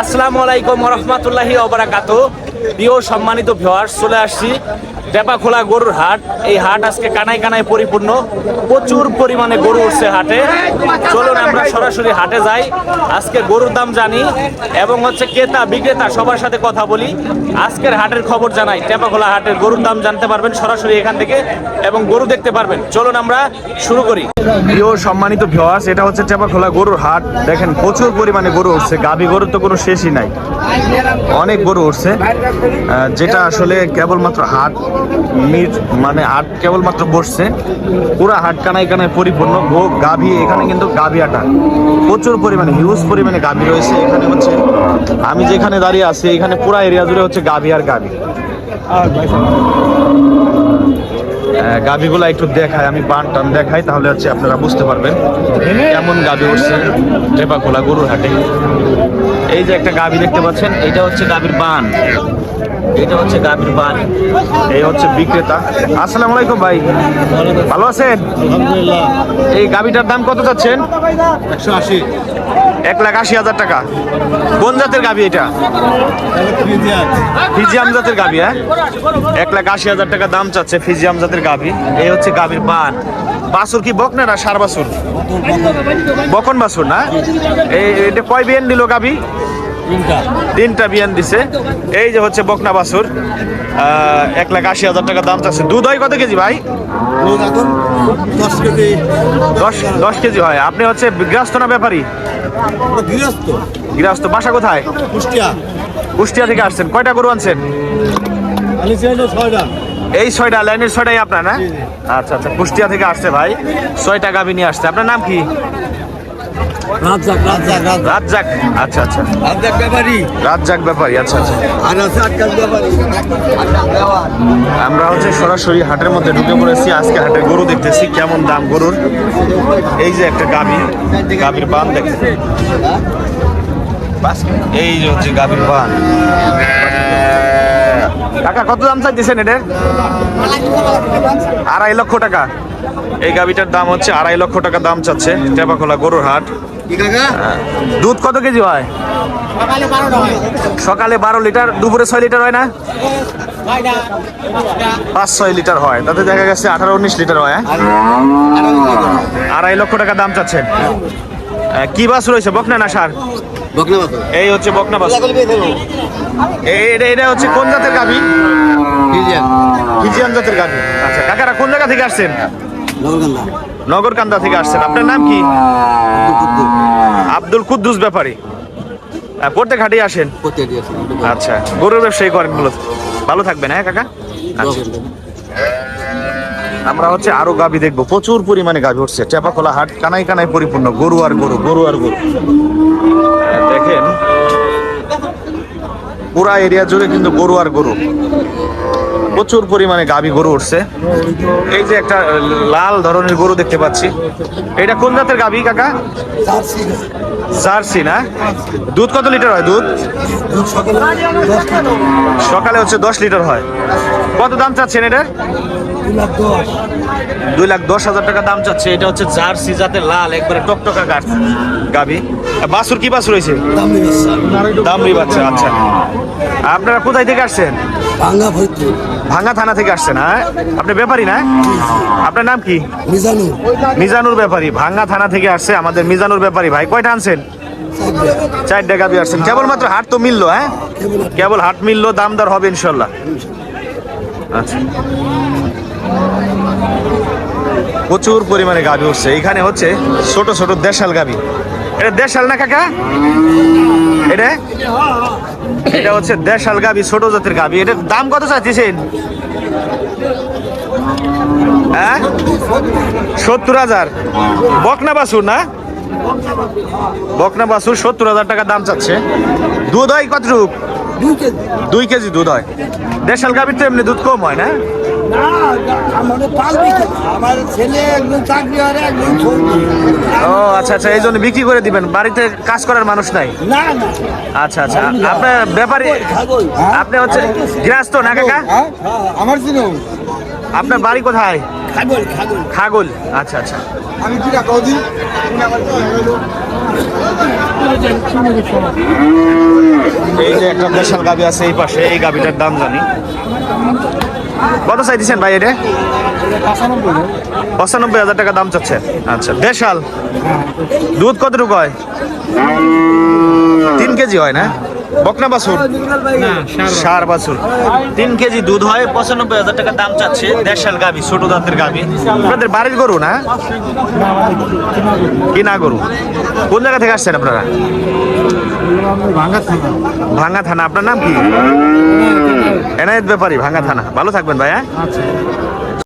আসসালামু আলাইকুম রহমতুল্লাহি ওবরাকাত প্রিয় সম্মানিত ভিওয়ার্স চলে আসছি টেপাখোলা গরুর হাট। এই হাট আজকে কানায় কানায় পরিপূর্ণ। প্রচুর পরিমাণে গরু উঠছে হাটে। চলুন আমরা সরাসরি হাটে যাই। আজকে গরুর দাম জানি এবং হচ্ছে ক্রেতা, বিক্রেতা সবার সাথে কথা বলি। আজকের হাটের খবর জানাই। টেপাখোলা হাটের গরুর দাম জানতে পারবেন সরাসরি এখান থেকে এবং গরু দেখতে পারবেন। চলুন আমরা শুরু করি। প্রিয় সম্মানিত ভিওয়ার্স এটা হচ্ছে টেপাখোলা গরুর হাট। দেখেন, প্রচুর পরিমাণে গরু উঠছে। গাভী গরুর তো কোনো শেষই নাই। অনেক গরু উঠছে। যেটা আসলে কেবলমাত্র হাট মিট মানে হাট কেবলমাত্র বসছে। পুরা হাট কানায় কানায় পরিপূর্ণ। গাভী, এখানে কিন্তু গাভী আটা। প্রচুর পরিমাণে হিউজ পরিমাণে গাভী রয়েছে। এখানে হচ্ছে, আমি যেখানে দাঁড়িয়ে আছি, এখানে পুরা এরিয়া জুড়ে হচ্ছে গাভী আর গাভী। গাভীগুলো একটু দেখায় আমি বান টান দেখাই তাহলে হচ্ছে আপনারা বুঝতে পারবেন কেমন গাভী উঠছে টেপাখোলা গরুর হাটে। এই যে একটা গাভী দেখতে পাচ্ছেন এটা হচ্ছে গাভীর বান। এটা হচ্ছে গাভীর বান। এই হচ্ছে বিক্রেতা। আসসালামু আলাইকুম ভাই। ভালো আছেন? এই গাভীটার দাম কত চাচ্ছেন? একশো আশি। এক লাখ আশি হাজার টাকা। কোন জাতের গাবি এটা? ফিজিয়াম জাতের গাবি হ্যাঁ? এক লাখ আশি হাজার টাকা দাম চাচ্ছে ফিজিয়াম জাতের গাভী। এই হচ্ছে গাভীর বান। বাসুর কি বক না সার বাসুর বকন বাসুর না? এই এটা কয় বিয়েন দিল গাভী? তিনটা। তিনটা বিয়ান দিছে। এই যে হচ্ছে বকনা বাছুর। আহ, এক লাখ আশি হাজার টাকা দাম চাচ্ছে। দুধ হয় কত কেজি ভাই? দুধ দশ কেজি। দশ দশ কেজি হয়। আপনি হচ্ছে গৃহস্থ না ব্যাপারী? গৃহস্থ। গৃহস্থ। বাসা কোথায়? কুষ্টিয়া। কুষ্টিয়া থেকে আসছেন। কয়টা গরু আনছেন? ছয়টা। এই ছয়টা লাইনের ছয়টাই আপনার না? আচ্ছা আচ্ছা। কুষ্টিয়া থেকে আসছে ভাই। ছয়টা গাভি নিয়ে আসছে। আপনার নাম কি? রাজ্জাক রাজ্জাক আচ্ছা আচ্ছা। রাজ্জাক ব্যাপারী। রাজ্জাক ব্যাপারী আচ্ছা আচ্ছা। আর আছে আটকাল ব্যাপারী। আমরা হচ্ছে সরাসরি হাটের মধ্যে ঢুকে পড়েছি। আজকে হাটে গরু দেখতেছি কেমন দাম গরুর? এই যে একটা গাভি গাভীর বান দেখতে এই যে হচ্ছে গাভীর বান। টাকা কত দাম চাইতেছেন এটার? আড়াই লক্ষ টাকা। এই গাভিটার দাম হচ্ছে আড়াই লক্ষ টাকা দাম চাচ্ছে টেপাখোলা গরুর হাট। দুধ কত কেজি হয়? সকালে বারো লিটার দুপুরে ছয় লিটার হয় না? পাঁচ ছয় লিটার হয়। তাতে দেখা গেছে আঠারো উনিশ লিটার হয় হ্যাঁ? আড়াই লক্ষ টাকা দাম চাচ্ছেন। কি বাস রয়েছে? বকনা না সার? এই হচ্ছে বকনা বাস। এটা এটা হচ্ছে কোন জাতের গাভি? ফিজিয়ান। জাতের গাভি। আচ্ছা কাকারা কোন জায়গা থেকে আসছেন? নগরকান্দা থেকে আসছেন। আপনার নাম কি? আব্দুল কুদ্দুস ব্যাপারী। প্রত্যেক হাটেই আসেন? আচ্ছা গরুর ব্যবসায়ী করেন মূলত। ভালো থাকবেন হ্যাঁ কাকা? আচ্ছা। আমরা হচ্ছে আরও গাভী দেখব। প্রচুর পরিমাণে গাবি উঠছে। চেপাখোলা হাট, কানাই কানাই পরিপূর্ণ, গরু আর গরু গরু আর গরু। দেখেন, পুরা এরিয়া জুড়ে কিন্তু গরু আর গরু। প্রচুর পরিমাণে গাবি গরু উঠছে। এই যে একটা লাল ধরনের গরু দেখতে পাচ্ছি। এটা কোন জাতের গাবি, কাকা? জার্সি, না? দুধ কত লিটার হয় দুধ? সকালে হচ্ছে দশ লিটার হয়। কত দাম চাচ্ছেন এটার দুই লাখ দশ হাজার টাকা দাম চাচ্ছে। এটা হচ্ছে জার্সি জাতের লাল, একবারে টকটকা গাছ, গাবি। বাছুর কি বাছুর রয়েছে দামরি বাচ্চা আচ্ছা। আপনারা কোথায় থেকে আসছেন? ভাঙ্গা থানা থেকে আসছেন হ্যাঁ? আপনি ব্যাপারী না? আপনার নাম কি? মিজানুর। মিজানুর ব্যাপারী ভাঙ্গা থানা থেকে আসছে আমাদের মিজানুর ব্যাপারী ভাই। কয়টা আনছেন? চারটা গাবি আসছেন। কেবলমাত্র হাট তো মিললো হ্যাঁ? কেবল হাট মিললো দাম দর হবে ইনশাল্লাহ। আচ্ছা। প্রচুর পরিমাণে গাবি উঠছে। এখানে হচ্ছে ছোট ছোট দেশাল গাবি। এটা দেশাল না কাকা? এটা? এটা হচ্ছে দেশাল গাবি, ছোট জাতের গাবি। এটার দাম কত চাচ্ছেন হ্যাঁ? সত্তর হাজার। বকনা বাসুর না? বকনা বাসুর সত্তর হাজার টাকা দাম চাচ্ছে। দুধ হয় কতটুক? দুই কেজি। দুধ হয়। দেশাল গাভীর তো এমনি দুধ কম হয় না? হয় ও আচ্ছা আচ্ছা এই জন্য বিক্রি করে দিবেন। বাড়িতে কাজ করার মানুষ নাই? আচ্ছা আচ্ছা আপনার ব্যাপারে আপনি হচ্ছে গৃহস্থ না কাকা? হ্যাঁ আমার আপনার বাড়ি কোথায়? খাগল। আচ্ছা আচ্ছা। আমি কি টাকা দিই এই যে একটা দেশাল গাবি আছে এই পাশে, এই গাবিটার দাম জানি। কত চাইতেছেন ভাই এটা? পঁচানব্বই হাজার টাকা দাম চাচ্ছে। আচ্ছা দেশাল দুধ কতটুকু হয়? তিন কেজি হয় না? বকনা বাছুর? সার বাছুর। তিন কেজি দুধ হয় পঁচানব্বই হাজার টাকা দাম চাচ্ছে দেশাল গাবি ছোট দাঁতের গাবি। আপনাদের বাড়ির গরু না? কিনা গরু? কোন জায়গা থেকে আসছেন আপনারা? ভাঙ্গা থানা। আপনার নাম কি? এনায়েত ব্যাপারী ভাঙ্গা থানা। ভালো থাকবেন ভাই হ্যাঁ?